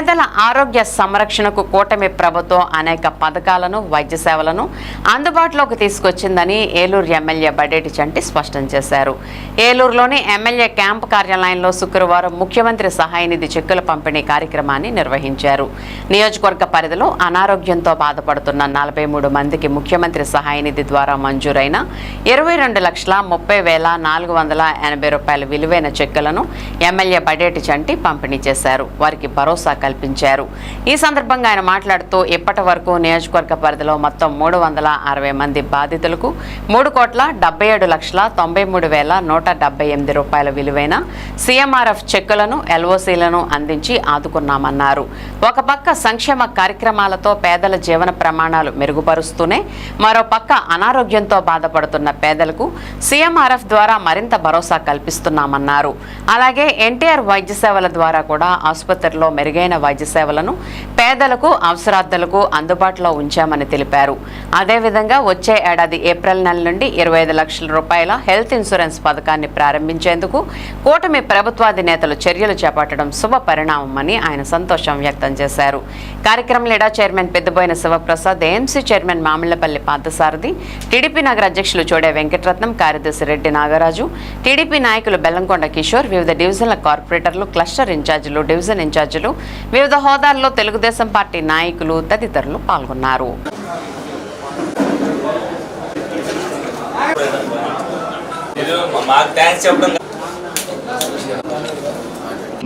పేదల ఆరోగ్య సంరక్షణకు కూటమి ప్రభుత్వం అనేక పథకాలను వైద్య సేవలను అందుబాటులోకి తీసుకొచ్చిందని ఏలూరు ఎమ్మెల్యే బడేటి చంటి స్పష్టం చేశారు. ఏలూరులోని ఎమ్మెల్యే క్యాంపు కార్యాలయంలో శుక్రవారం ముఖ్యమంత్రి సహాయ నిధి చెక్కుల పంపిణీ కార్యక్రమాన్ని నిర్వహించారు. నియోజకవర్గ పరిధిలో అనారోగ్యంతో బాధపడుతున్న నలభై మూడు మందికి ముఖ్యమంత్రి సహాయ నిధి ద్వారా మంజూరైన ఇరవై రెండు లక్షల ముప్పై వేల నాలుగు వందల ఎనభై రూపాయల విలువైన చెక్కులను ఎమ్మెల్యే బడేటి చంటి పంపిణీ చేశారు. వారికి భరోసా కల్పించారు. ఈ సందర్భంగా ఆయన మాట్లాడుతూ ఇప్పటి వరకు నియోజకవర్గ పరిధిలో మొత్తం మూడు వందల అరవై మంది బాధితులకు మూడు కోట్ల డెబ్బై ఏడు లక్షల తొంభై మూడు వేల నూట డెబ్బై ఎనిమిది రూపాయల విలువైన సీఎంఆర్ఎఫ్ చెక్కులను ఎల్ఓసీలను అందించి ఆదుకున్నామన్నారు. ఒక పక్క సంక్షేమ కార్యక్రమాలతో పేదల జీవన ప్రమాణాలు మెరుగుపరుస్తూనే మరో పక్క అనారోగ్యంతో బాధపడుతున్న పేదలకు సీఎంఆర్ఎఫ్ ద్వారా మరింత భరోసా కల్పిస్తున్నామన్నారు. అలాగే ఎన్టీఆర్ వైద్య సేవల ద్వారా కూడా ఆసుపత్రిలో మెరుగైన వైద్య సేవలను పేదలకు అవసరార్థులకు అందుబాటులో ఉంచామని తెలిపారు. అదేవిధంగా వచ్చే ఏడాది ఏప్రిల్ నెల నుండి ఇరవై ఐదు లక్షల రూపాయల హెల్త్ ఇన్సూరెన్స్ పథకాన్ని ప్రారంభించేందుకు కూటమి ప్రభుత్వాధినేతలు చర్యలు చేపట్టడం శుభ పరిణామమని ఆయన సంతోషం వ్యక్తం చేశారు. కార్యక్రమం ఎడా chairman Peddaboyina Sivaprasad AMC chairman Mamillapalli Parthasarathy TDP నగర అధ్యక్షులు చోడే వెంకటరత్నం కార్యదర్శి రెడ్డి నాగరాజు టీడీపీ నాయకులు బెల్లంకొండ కిషోర్ వివిధ డివిజన్ల కార్పొరేటర్లు క్లస్టర్ ఇన్ఛార్జీలు డివిజన్ ఇన్ఛార్జీలు వివిధ హోదాల్లో తెలుగుదేశం పార్టీ నాయకులు తదితరులు పాల్గొన్నారు.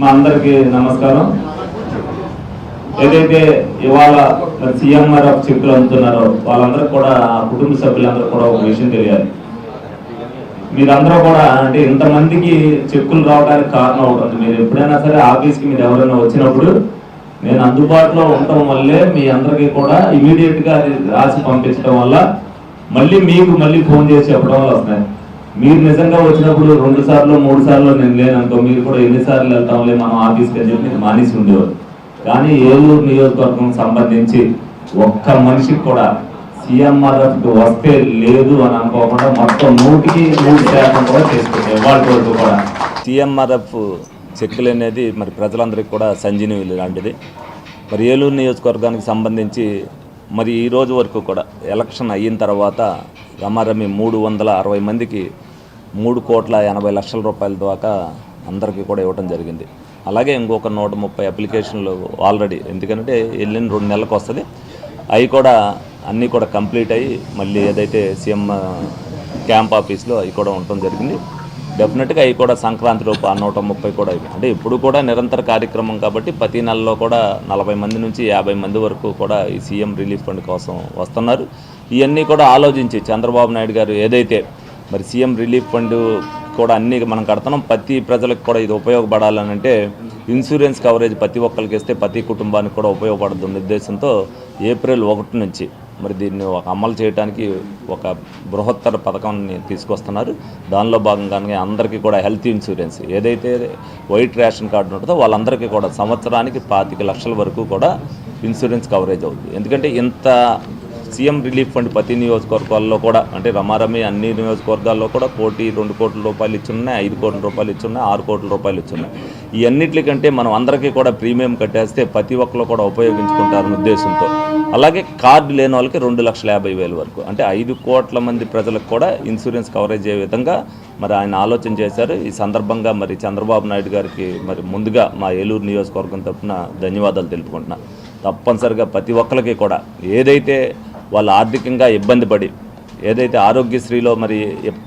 మా అందరికి నమస్కారం. ఏదైతే ఇవాళ సీఎంఆర్ఎఫ్ చెక్కులు అందుతున్నారో వాళ్ళందరూ కూడా ఆ కుటుంబ సభ్యులందరూ కూడా ఒక విషయం తెలియాలి. మీరందరూ కూడా అంటే ఇంతమందికి చెక్కులు రావడానికి కారణం అవుతుంది మీరు ఎప్పుడైనా సరే ఆఫీస్కి మీరు ఎవరైనా వచ్చినప్పుడు నేను అందుబాటులో ఉండటం వల్లే మీ అందరికీ కూడా ఇమీడియట్గా అది రాసి పంపించడం వల్ల మళ్ళీ మీకు మళ్ళీ ఫోన్ చేసి చెప్పడం వల్ల వస్తున్నాయి. మీరు నిజంగా వచ్చినప్పుడు రెండు సార్లు మూడు సార్లు నేను లేననుకో మీరు కూడా ఎన్నిసార్లు వెళ్తాంలే మనం ఆఫీస్కి అని చెప్పి మానేసి ఉండేవారు కానీ ఏలూరు నియోజకవర్గం సంబంధించి ఒక్క మనిషికి కూడా సీఎంఆర్ఎఫ్ వస్తే లేదు అని అనుకోకుండా మొత్తం నూటికి నూరు శాతం కూడా చేసుకుంటాయి వాళ్ళ వరకు కూడా. సీఎంఆర్ఎఫ్ చెక్కులు అనేది మరి ప్రజలందరికీ కూడా సంజీవి లాంటిది. మరి ఏలూరు నియోజకవర్గానికి సంబంధించి మరి ఈ రోజు వరకు కూడా ఎలక్షన్ అయిన తర్వాత రమారమి మూడు వందల అరవై మందికి మూడు కోట్ల ఎనభై లక్షల రూపాయల దాకా అందరికీ కూడా ఇవ్వడం జరిగింది. అలాగే ఇంకొక నూట ముప్పై అప్లికేషన్లు ఆల్రెడీ ఎందుకంటే వెళ్ళిన రెండు నెలలకు వస్తుంది. అవి కూడా అన్నీ కూడా కంప్లీట్ అయ్యి మళ్ళీ ఏదైతే సీఎం క్యాంప్ ఆఫీస్లో అవి కూడా ఉండటం జరిగింది. డెఫినెట్గా అవి కూడా సంక్రాంతి రూప ఆ నూట ముప్పై కూడా ఇవి. అంటే ఇప్పుడు కూడా నిరంతర కార్యక్రమం కాబట్టి ప్రతి నెలలో కూడా నలభై మంది నుంచి యాభై మంది వరకు కూడా ఈ సీఎం రిలీఫ్ ఫండ్ కోసం వస్తున్నారు. ఇవన్నీ కూడా ఆలోచించి చంద్రబాబు నాయుడు గారు ఏదైతే మరి సీఎం రిలీఫ్ ఫండ్ కూడా అన్నీ మనం కడుతున్నాం ప్రతి ప్రజలకు కూడా ఇది ఉపయోగపడాలని అంటే ఇన్సూరెన్స్ కవరేజ్ ప్రతి ఒక్కరికి ఇస్తే ప్రతి కుటుంబానికి కూడా ఉపయోగపడుతుంది ఉద్దేశంతో ఏప్రిల్ ఒకటి నుంచి మరి దీన్ని ఒక అమలు చేయడానికి ఒక బృహత్తర పథకాన్ని తీసుకొస్తున్నారు. దానిలో భాగంగానే అందరికీ కూడా హెల్త్ ఇన్సూరెన్స్ ఏదైతే వైట్ రేషన్ కార్డు ఉంటుందో వాళ్ళందరికీ కూడా సంవత్సరానికి పాతిక లక్షల వరకు కూడా ఇన్సూరెన్స్ కవరేజ్ అవుతుంది. ఎందుకంటే ఇంత సీఎం రిలీఫ్ ఫండ్ ప్రతి నియోజకవర్గాల్లో కూడా అంటే రమారమి అన్ని నియోజకవర్గాల్లో కూడా కోటి రెండు కోట్ల రూపాయలు ఇచ్చున్నాయి ఐదు కోట్ల రూపాయలు ఇచ్చున్నాయి ఆరు కోట్ల రూపాయలు ఇచ్చున్నాయి. ఇవన్నిటికంటే మనం అందరికీ కూడా ప్రీమియం కట్టేస్తే ప్రతి ఒక్కరు కూడా ఉపయోగించుకుంటారనే ఉద్దేశంతో. అలాగే కార్డు లేని వాళ్ళకి రెండు లక్షల యాభై వేల వరకు అంటే ఐదు కోట్ల మంది ప్రజలకు కూడా ఇన్సూరెన్స్ కవరేజ్ అయ్యే విధంగా మరి ఆయన ఆలోచన చేశారు. ఈ సందర్భంగా మరి చంద్రబాబు నాయుడు గారికి మరి ముందుగా మా ఏలూరు నియోజకవర్గం తరఫున ధన్యవాదాలు తెలుపుకుంటున్నా. తప్పనిసరిగా ప్రతి ఒక్కరికి కూడా ఏదైతే వాళ్ళు ఆర్థికంగా ఇబ్బంది పడి ఏదైతే ఆరోగ్యశ్రీలో మరి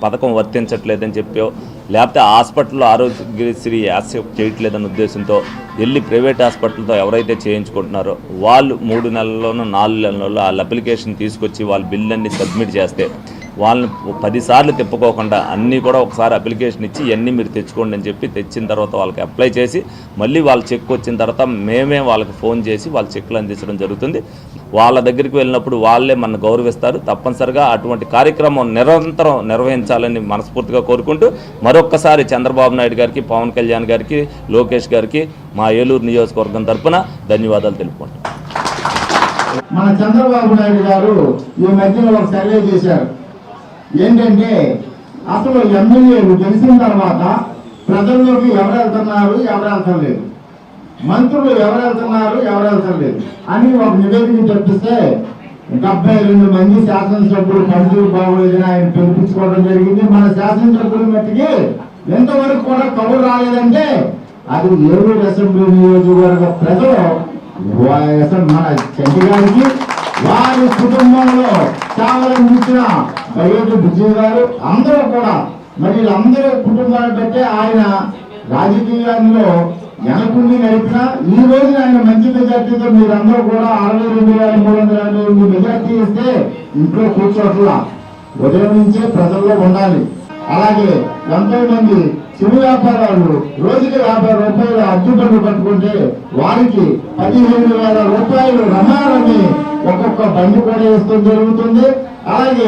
పథకం వర్తించట్లేదని చెప్పో లేకపోతే హాస్పిటల్లో ఆరోగ్యశ్రీ యాక్సెప్ట్ చేయట్లేదన్న ఉద్దేశంతో వెళ్ళి ప్రైవేట్ హాస్పిటల్తో ఎవరైతే చేయించుకుంటున్నారో వాళ్ళు మూడు నెలల్లోనూ నాలుగు నెలల్లో వాళ్ళ అప్లికేషన్ తీసుకొచ్చి వాళ్ళ బిల్ అన్ని సబ్మిట్ చేస్తే వాళ్ళని పదిసార్లు తిప్పుకోకుండా అన్నీ కూడా ఒకసారి అప్లికేషన్ ఇచ్చి ఇవన్నీ మీరు తెచ్చుకోండి అని చెప్పి తెచ్చిన తర్వాత వాళ్ళకి అప్లై చేసి మళ్ళీ వాళ్ళ చెక్ వచ్చిన తర్వాత మేమే వాళ్ళకి ఫోన్ చేసి వాళ్ళ చెక్లు అందించడం జరుగుతుంది. వాళ్ళ దగ్గరికి వెళ్ళినప్పుడు వాళ్ళే మన గౌరవిస్తారు. తప్పనిసరిగా అటువంటి కార్యక్రమం నిరంతరం నిర్వహించాలని మనస్ఫూర్తిగా కోరుకుంటూ మరొక్కసారి చంద్రబాబు నాయుడు గారికి పవన్ కళ్యాణ్ గారికి లోకేష్ గారికి మా ఏలూరు నియోజకవర్గం తరఫున ధన్యవాదాలు తెలుపుకుంటాం మన చంద్రబాబు నాయుడు గారు ఈ మధ్యలో ఒక సర్వే చేశారు. ఏంటంటే అసలు ఎమ్మెల్యేలు గెలిచిన తర్వాత ప్రజల్లోకి ఎవరు వెళ్తున్నారు ఎవరు వెళ్తలేదు మంత్రులు ఎవరు వెళ్తున్నారు ఎవరు వెళ్తలేదు అని ఒక నివేదిక తెప్పిస్తే డెబ్బై రెండు మంది శాసనసభ్యులు పనితీరు బాగోలేదని ఆయన పిలిపించుకోవడం జరిగింది. మన శాసనసభ్యుల మట్టికి ఎంతవరకు కూడా కబురు రాలేదంటే అది ఏలూరు అసెంబ్లీ నియోజకవర్గ ప్రజలు మన చెంటి గారికి వారి కుటుంబంలో సేవలందించిన బయట బిజీ గారు అందరూ కూడా మరి వీళ్ళందరూ కుటుంబాన్ని బట్టే ఆయన రాజకీయాల్లో వెనకుండి నడిపినా ఈ రోజు ఆయన మంచి మెజార్టీతో మీరందరూ కూడా అరవై రెండు వేల మూడు వందల యాభై ఎనిమిది మెజార్టీ ఇస్తే ఇంట్లో కూర్చోట్లా. ఉదయం నుంచే ప్రజల్లో ఉండాలి. అలాగే ఎంతో మంది చిరు వ్యాపారాలు రోజుకి యాభై రూపాయలు అడ్డుపన్ను పట్టుకుంటే వారికి పదిహేను వేల రూపాయలు రమారని ఒక్కొక్క బండి కూడా ఇస్తూ జరుగుతుంది. అలాగే